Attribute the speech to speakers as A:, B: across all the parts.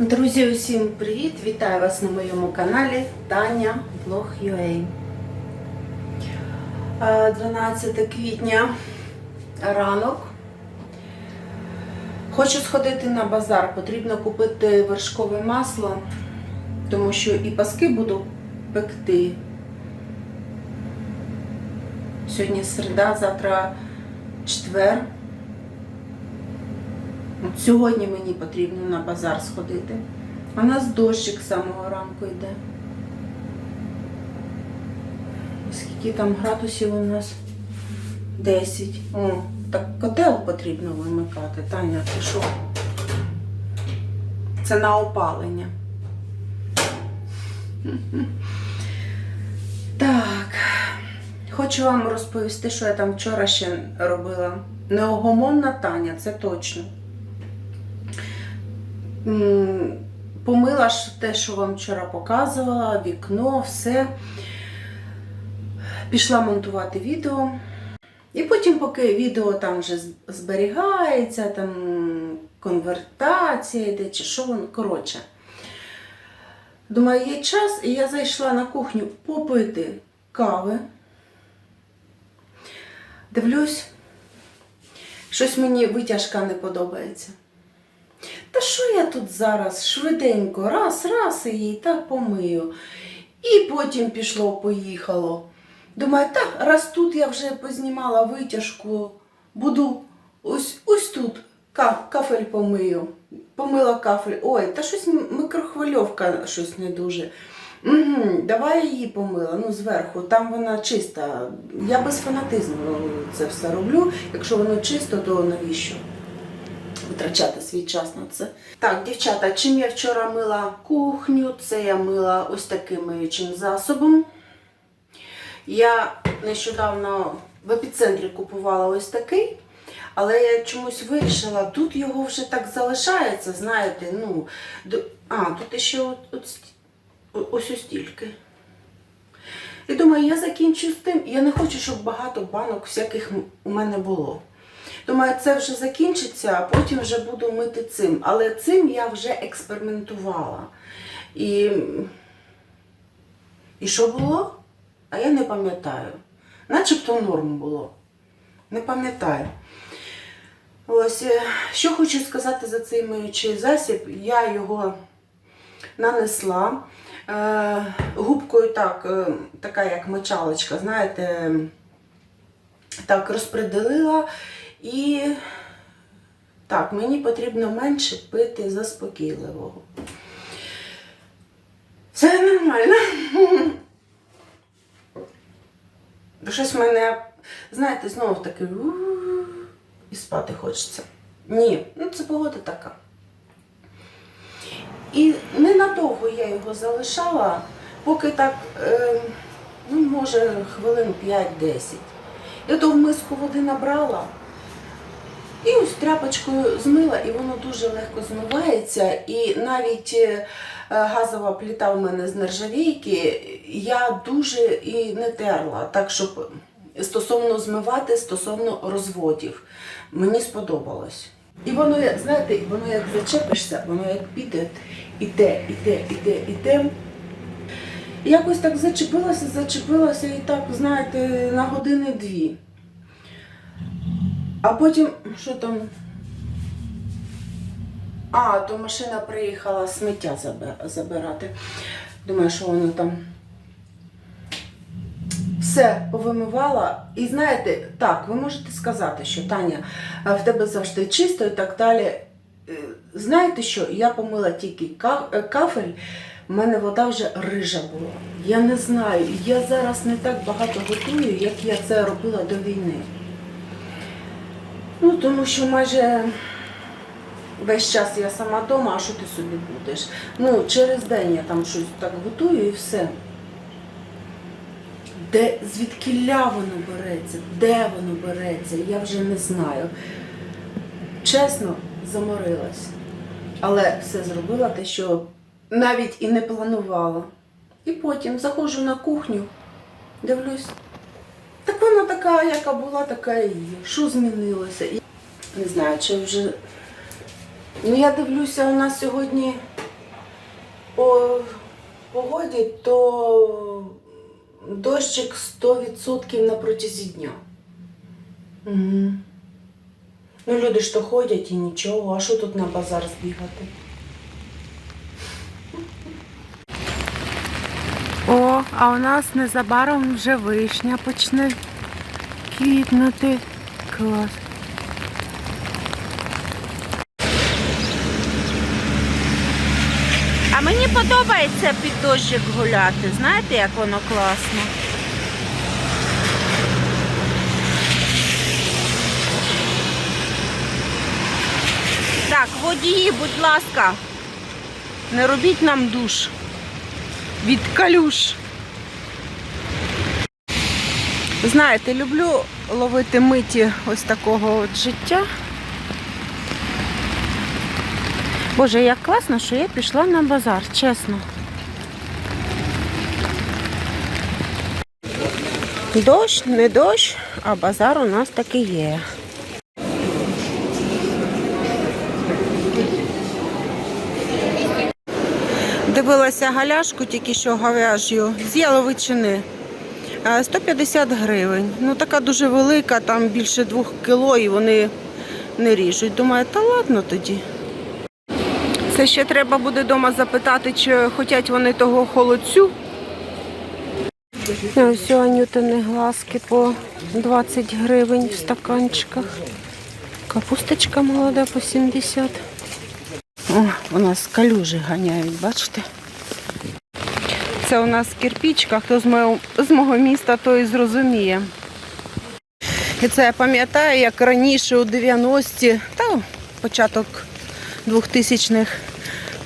A: Друзі, усім привіт! Вітаю вас на моєму каналі Таня Блог.ua. Е, 12 квітня ранок. Хочу сходити на базар. Потрібно купити вершкове масло, тому що і паски буду пекти. Сьогодні середа, завтра четвер. От сьогодні мені потрібно на базар сходити. У нас дощик з самого ранку йде. Скільки там градусів у нас? 10. О, так котел потрібно вимикати. Таня, ти що? Це на опалення. Так. Хочу вам розповісти, що я там вчора ще робила. Неогомонна Таня, це точно. Помила ж те, що вам вчора показувала, вікно, все. Пішла монтувати відео. І потім, поки відео там вже зберігається, там конвертація йде, чи що воно, коротше. Думаю, є час, і я зайшла на кухню попити кави. Дивлюсь, щось мені витяжка не подобається. Та що я тут зараз швиденько, раз, раз і її так помию. І потім пішло, поїхало. Думаю, так, раз тут я вже познімала витяжку, буду ось ось тут кафель помию. Помила кафель. Ой, та щось м- микрохвильовка щось не дуже. Угу, давай її помила, ну зверху, там вона чиста. Я без фанатизму це все роблю. Якщо воно чисто, то навіщо? Витрачати свій час на це. Так, дівчата, чим я вчора мила кухню, це я мила ось таким миючим засобом. Я нещодавно в епіцентрі купувала ось такий, але я чомусь вирішила, тут його вже так залишається, знаєте, ну, а, тут ще от, от, ось ось стільки. І думаю, я закінчу з тим. Я не хочу, щоб багато банок всяких у мене було. Думаю, це вже закінчиться, а потім вже буду мити цим. Але цим я вже експериментувала. І, і що було? А я не пам'ятаю. Начебто норм було. Не пам'ятаю. Ось, е, що хочу сказати за цей миючий засіб. Я його нанесла е, губкою так, е, така як мочалочка, знаєте, так розпределила. І так, мені потрібно менше пити заспокійливого. Все нормально. Щось мене, знаєте, знову у-у-у, і спати хочеться. Ні, ну це погода така. І ненадовго я його залишала, поки так, е, ну, може, хвилин 5-10. Я то в миску води набрала. І ось тряпочкою змила, і воно дуже легко змивається. І навіть е, газова плита у мене з нержавійки, я дуже і не терла, так щоб стосовно змивати, стосовно розводів. Мені сподобалось. І воно, знаєте, воно як зачепишся, воно як піде, іде, іде, іде, іде. Якось так зачепилася, зачепилася і так, знаєте, на години дві. А потім, що там? А, то машина приїхала сміття забирати. Думаю, що воно там все повимивала. І знаєте, так, ви можете сказати, що Таня, в тебе завжди чисто і так далі. Е, Знаєте що? Я помила тільки е, кафель, в мене вода вже рижа була. Я не знаю, я зараз не так багато готую, як я це робила до війни. Ну, тому що майже весь час я сама вдома, а що ти собі будеш? Ну, через день я там щось так готую і все. Де, звідкіля воно береться, де воно береться, я вже не знаю. Чесно, заморилась. Але все зробила те, що навіть і не планувала. І потім заходжу на кухню, дивлюсь, така, яка була, така і є. Що змінилося? І Не знаю, чи вже. Ну, я дивлюся, у нас сьогодні по погоді, то дощик 100% на протязі дня. Угу. Ну, люди ж то ходять і нічого, а що тут на базар збігати? О, а у нас незабаром вже вишня почне квітнути. Клас.
B: А мені подобається під дощик гуляти. Знаєте, як воно класно? Так, водії, будь ласка, не робіть нам душ від калюш.
A: Знаєте, люблю ловити миті ось такого от життя.
B: Боже, як класно, що я пішла на базар, чесно. Дощ, не дощ, а базар у нас таки є.
A: Дивилася галяшку тільки що говяжю з Яловичини. Е, 150 гривень. Ну така дуже велика, там більше двох кіло і вони не ріжуть. Думаю, та ладно тоді. Це ще треба буде вдома запитати, чи хочуть вони того холодцю. Ось Анютини глазки по 20 гривень в стаканчиках. Капусточка молода по 70. О, у нас калюжі ганяють, бачите? Це у нас кирпічка, хто з мого, з мого міста, той і зрозуміє. І це я пам'ятаю, як раніше у 90-ті, та початок 2000-х,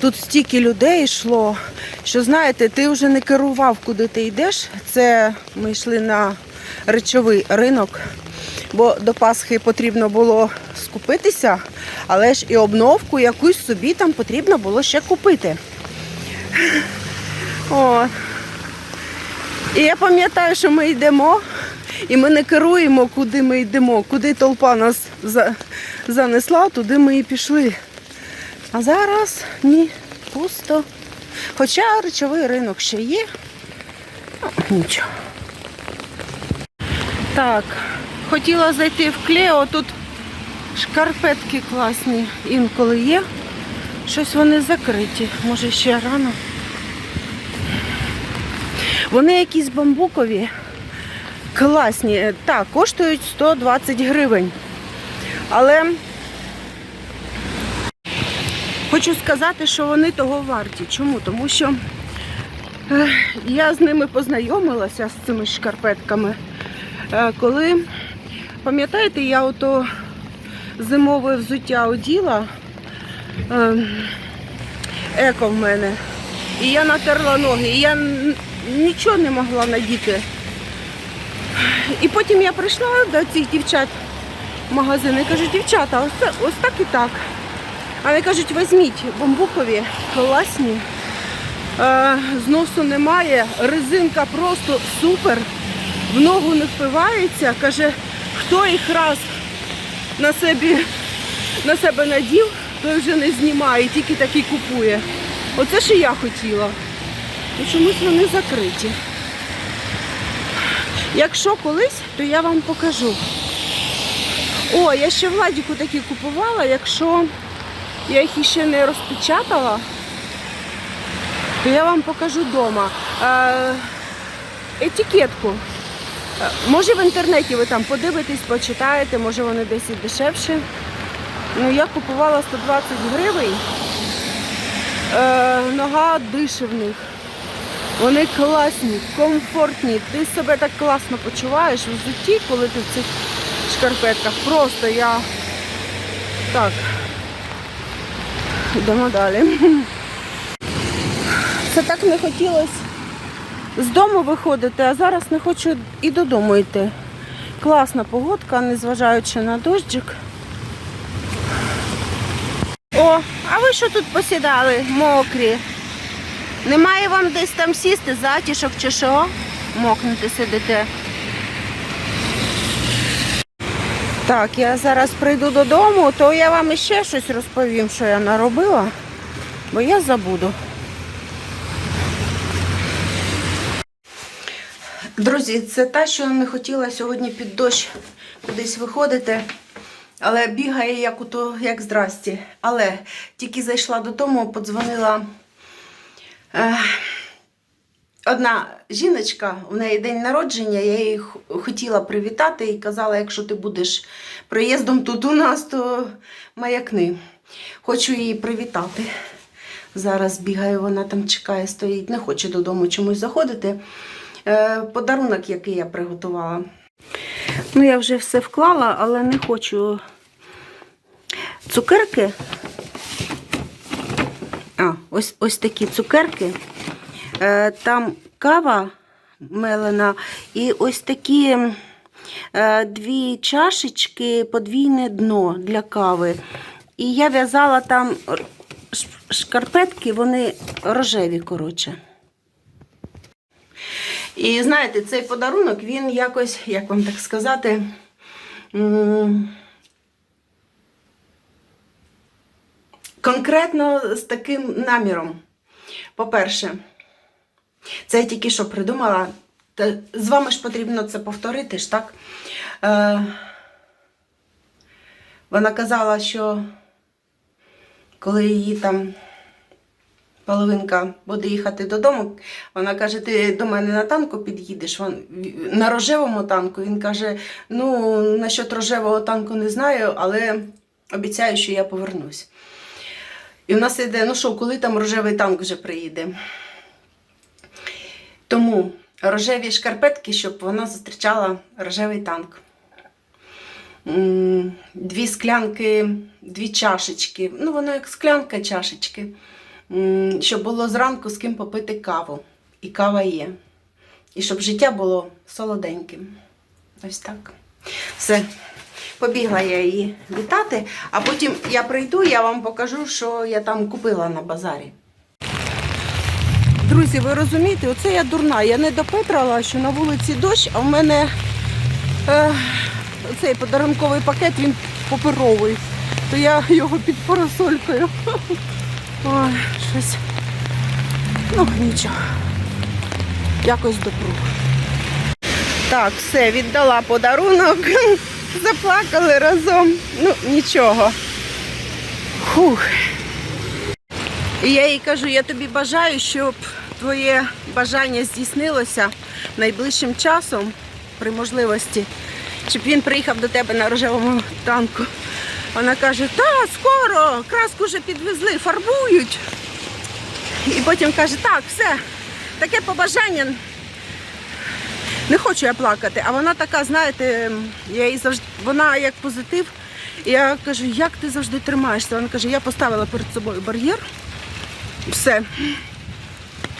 A: тут стільки людей йшло, що знаєте, ти вже не керував, куди ти йдеш. Це ми йшли на речовий ринок, бо до Пасхи потрібно було скупитися, але ж і обновку якусь собі там потрібно було ще купити. О. І я пам'ятаю, що ми йдемо, і ми не керуємо, куди ми йдемо, куди толпа нас за- занесла, туди ми і пішли. А зараз ні, пусто. Хоча речовий ринок ще є. Ну, нічого. Так, хотіла зайти в Клео, тут шкарпетки класні інколи є. Щось вони закриті, може ще рано. Вони якісь бамбукові, класні. Так, коштують 120 гривень. Але хочу сказати, що вони того варті. Чому? Тому що е, я з ними познайомилася з цими шкарпетками. Е, Коли, пам'ятаєте, я ото зимове взуття оділа, е, еко в мене. І я натерла ноги, і я нічого не могла надіти. І потім я прийшла до цих дівчат в магазин і кажу, дівчата, ось, ось так і так. А вони кажуть, візьміть бамбукові, класні. Е, зносу немає, резинка просто супер, в ногу не впивається. Каже, хто їх раз на, собі, на себе надів, той вже не знімає, тільки такий купує. Оце і я хотіла. І чомусь вони закриті. Якщо колись, то я вам покажу. О, я ще Владіку такі купувала, якщо я їх іще не розпечатала, то я вам покажу вдома. Етикетку. Може в інтернеті ви там подивитесь, почитаєте, може вони десь і дешевші. Ну, я купувала 120 гривень. Е, нога дише в них. Вони класні, комфортні. Ти себе так класно почуваєш в взутті, коли ти в цих шкарпетках. Просто я так. Йдемо далі. Це так не хотілося з дому виходити, а зараз не хочу і додому йти. Класна погодка, незважаючи на дощик. О, а ви що тут посідали, мокрі? Немає вам десь там сісти, затішок чи що? Мокнути сидите. Так, я зараз прийду додому, то я вам іще щось розповім, що я наробила, бо я забуду. Друзі, це та, що не хотіла сьогодні під дощ кудись виходити, але бігає як у то, як здрасті. Але тільки зайшла додому, подзвонила одна жіночка, у неї день народження, я її хотіла привітати і казала, якщо ти будеш приїздом тут у нас, то маякни. Хочу її привітати. Зараз бігаю, вона там чекає, стоїть, не хоче додому чомусь заходити. Е, подарунок, який я приготувала. Ну, я вже все вклала, але не хочу цукерки. А, ось, ось такі цукерки. Е, там кава мелена і ось такі е, дві чашечки, подвійне дно для кави. І я в'язала там шкарпетки, вони рожеві, коротше. І знаєте, цей подарунок, він якось, як вам так сказати, конкретно з таким наміром. По-перше, це я тільки що придумала. З вами ж потрібно це повторити ж, так? Е, вона казала, що коли її там половинка буде їхати додому, вона каже: ти до мене на танку під'їдеш. На рожевому танку. Він каже: ну, насчет рожевого танку не знаю, але обіцяю, що я повернусь. І в нас іде, ну що, коли там рожевий танк вже приїде. Тому рожеві шкарпетки, щоб вона зустрічала рожевий танк. Дві склянки, дві чашечки. Ну, воно як склянка чашечки. Щоб було зранку з ким попити каву. І кава є. І щоб життя було солоденьким. Ось так. Все. Побігла я її вітати, а потім я прийду, я вам покажу, що я там купила на базарі. Друзі, ви розумієте, оце я дурна. Я не допетрала, що на вулиці дощ, а в мене е, цей подарунковий пакет, він паперовий. То я його під парасолькою. Ой, щось. Ну, нічого. Якось допру. Так, все, віддала подарунок. Заплакали разом. Ну, нічого. Фух. І я їй кажу, я тобі бажаю, щоб твоє бажання здійснилося найближчим часом, при можливості, щоб він приїхав до тебе на рожевому танку. Вона каже, та скоро, краску вже підвезли, фарбують. І потім каже, так, все, таке побажання. Не хочу я плакати, а вона така, знаєте, я їй завжди, вона як позитив. І я кажу, як ти завжди тримаєшся? Вона каже, я поставила перед собою бар'єр. Все.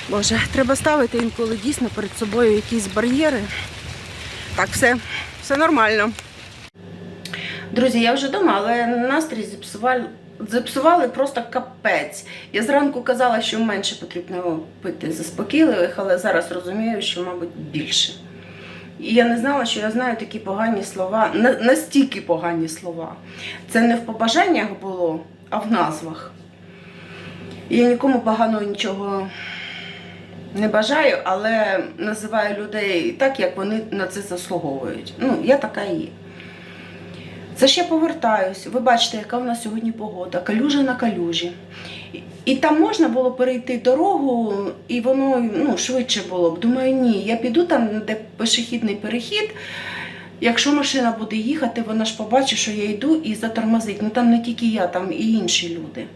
A: Боже, треба ставити інколи дійсно перед собою якісь бар'єри. Так, все, все нормально. Друзі, я вже вдома, але настрій зіпсували, зіпсували просто капець. Я зранку казала, що менше потрібно пити заспокійливих, але зараз розумію, що, мабуть, більше. І я не знала, що я знаю такі погані слова, настільки погані слова. Це не в побажаннях було, а в назвах. І Я нікому поганого нічого не бажаю, але називаю людей так, як вони на це заслуговують. Ну, я така і є. Це ж я повертаюсь. Ви бачите, яка в нас сьогодні погода. Калюжа на калюжі. І- там можна було перейти дорогу, і воно ну, швидше було б. Думаю, ні, я піду там, де пішохідний перехід. Якщо машина буде їхати, вона ж побачить, що я йду і затормозить. Ну там не тільки я, там і інші люди.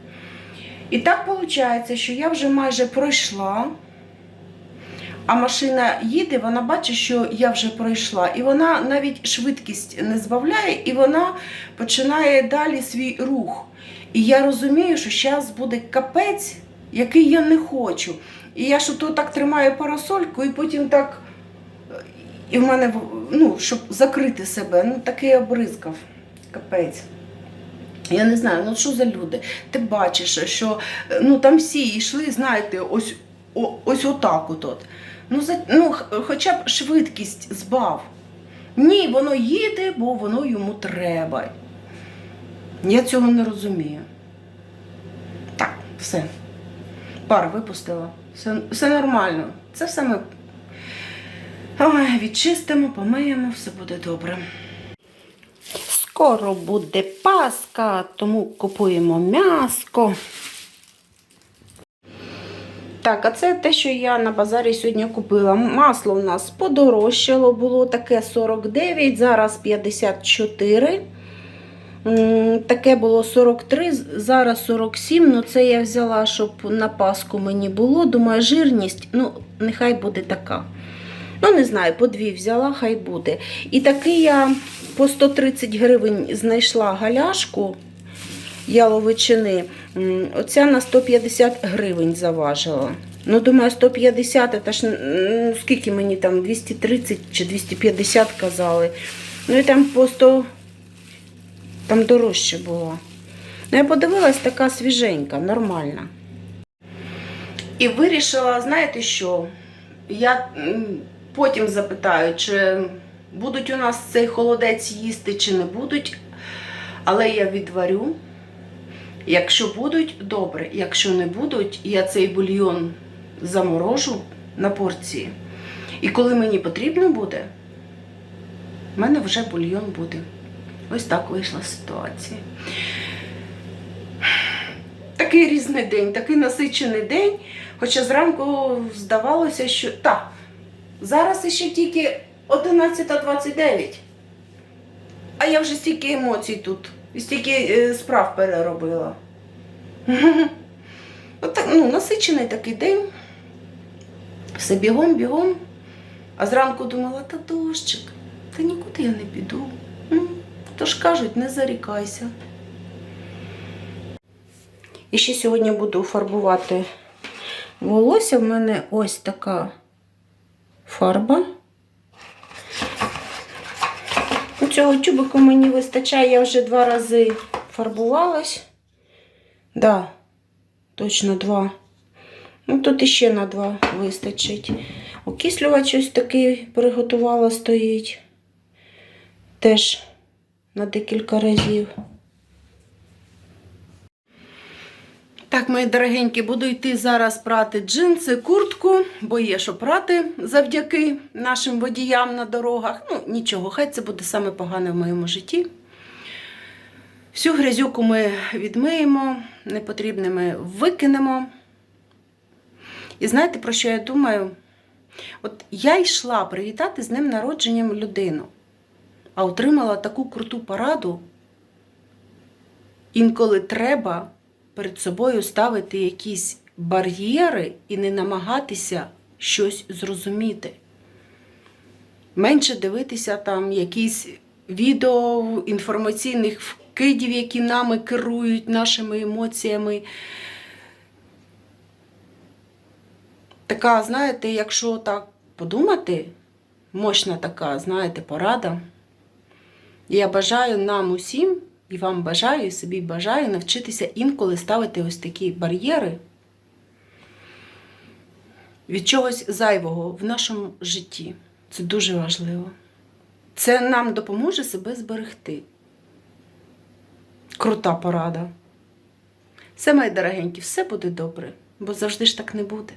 A: І так виходить, що я вже майже пройшла, а машина їде, вона бачить, що я вже пройшла. І вона навіть швидкість не збавляє, і вона починає далі свій рух. І я розумію, що зараз буде капець, який я не хочу. І я ж то так тримаю парасольку, і потім так. І в мене, ну, щоб закрити себе, ну такий обризкав. Капець. Я не знаю, ну що за люди? Ти бачиш, що ну, там всі йшли, знаєте, ось, о, ось отак от. Ну, за, ну, хоча б швидкість збав. Ні, воно їде, бо воно йому треба. Я цього не розумію. Так, все. Пар випустила. Все, все нормально. Це все ми Ой, відчистимо, помиємо, все буде добре. Скоро буде Пасха, тому купуємо м'яско. Так, а це те, що я на базарі сьогодні купила. Масло у нас подорожчало, було таке 49, зараз 54. Таке було 43, зараз 47. Ну це я взяла, щоб на Пасху мені було. Думаю, жирність, ну, нехай буде така. Ну, не знаю, по дві взяла, хай буде. І такий я по 130 гривень знайшла галяшку яловичини. Оця на 150 гривень заважила. Ну, думаю, 150, це ж м, скільки мені там 230 чи 250 казали. Ну і там по 100 там дорожче було. Ну, я подивилась, така свіженька, нормальна. І вирішила, знаєте що? Я потім запитаю, чи будуть у нас цей холодець їсти, чи не будуть. Але я відварю. Якщо будуть, добре. Якщо не будуть, я цей бульйон заморожу на порції. І коли мені потрібно буде, в мене вже бульйон буде. Ось так вийшла ситуація. Такий різний день, такий насичений день. Хоча зранку здавалося, що так, зараз іще тільки 11.29. А я вже стільки емоцій тут, і стільки е, справ переробила. От ну, насичений такий день. Все бігом, бігом. А зранку думала, та дощик, та нікуди я не піду. Тож кажуть, не зарікайся. І ще сьогодні буду фарбувати волосся. В мене ось така фарба. Ну, Цього тюбику мені вистачає, я вже два рази фарбувалась. Да, точно два. Ну, тут іще на два вистачить. Окислювач ось такий приготувала, стоїть. Теж на декілька разів. Так, мої дорогенькі, буду йти зараз прати джинси, куртку, бо є що прати завдяки нашим водіям на дорогах. Ну, нічого, хай це буде саме погане в моєму житті. Всю грязюку ми відмиємо, непотрібне ми викинемо. І знаєте, про що я думаю? От я йшла привітати з ним народженням людину, а отримала таку круту пораду. Інколи треба перед собою ставити якісь бар'єри і не намагатися щось зрозуміти. Менше дивитися там якісь відео інформаційних вкидів, які нами керують нашими емоціями. Така, знаєте, якщо так подумати, мощна така, знаєте, порада. Я бажаю нам усім, і вам бажаю, і собі бажаю навчитися інколи ставити ось такі бар'єри від чогось зайвого в нашому житті. Це дуже важливо. Це нам допоможе себе зберегти. Крута порада. Все, мої дорогенькі, все буде добре, бо завжди ж так не буде.